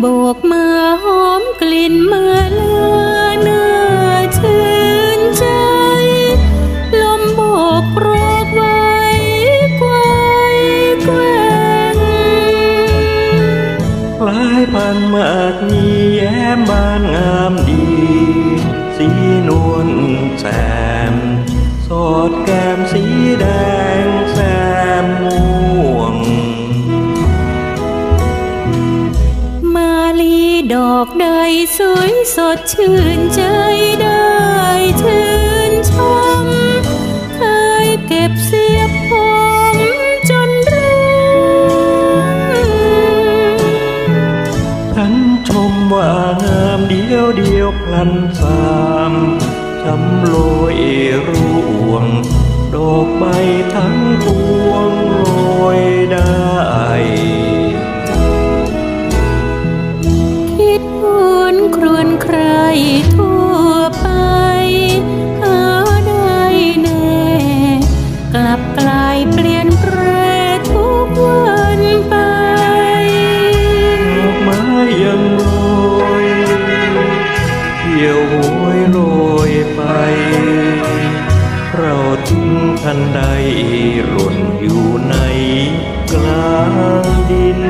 โบกมือหอมกลิ่นเมื่อเลือเนื้อชื่นใจ ลมโบกรอกไว้ไกวแกว่งคลายพันมากมีแย้มบานงามดี สีนวลแจ่มสดแก ดอกใดสวยสดชื่นใจได้ชื่นชมเคยเก็บเสียบผมจนร่งทั้งชมว่างามเดียวเดียวพลันสามจำโรยร่วง ดอกใบทั้งพวงโรยได้ เปลี่ยนแปรทุกวันไปดอกไม้ยังโรยเที่ยวโหยโรยไป เราทิ้งทันใดหล่นอยู่ในกลางดิน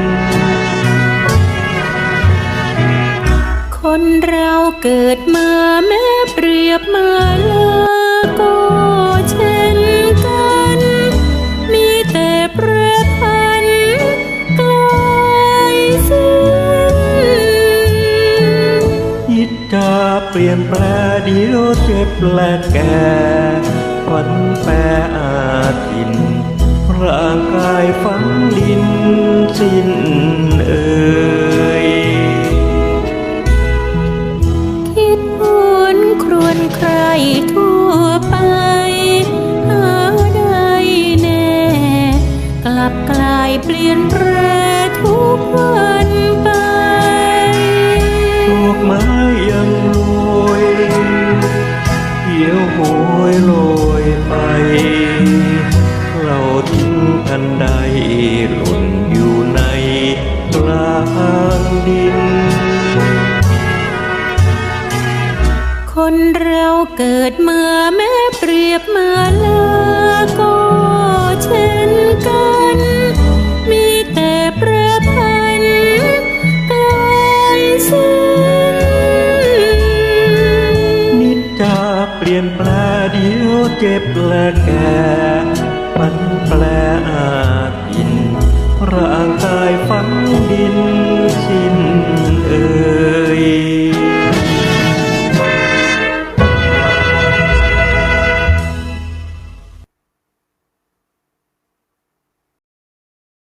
คนเราเกิดมาแม้เปรียบมาลาก็ เปลี่ยนแปลเดียวเจ็บและแก่ฝันแปรอาทินร่างกายฝังดินสิ้นเอ่ยคิดวนครวนใครทั่วไปหาได้แน่ กลับกลายเปลี่ยนแปรทุกวัน โหยโรยไป เราทิ้งกันใดหล่นอยู่ในกลางดิน คนเราเกิดเมื่อแม้เปรียบเมื่อลาก็เเปลี่ยนแปลเดียวเจ็บและแก่มันแปลอาจยินร่างกายฝัง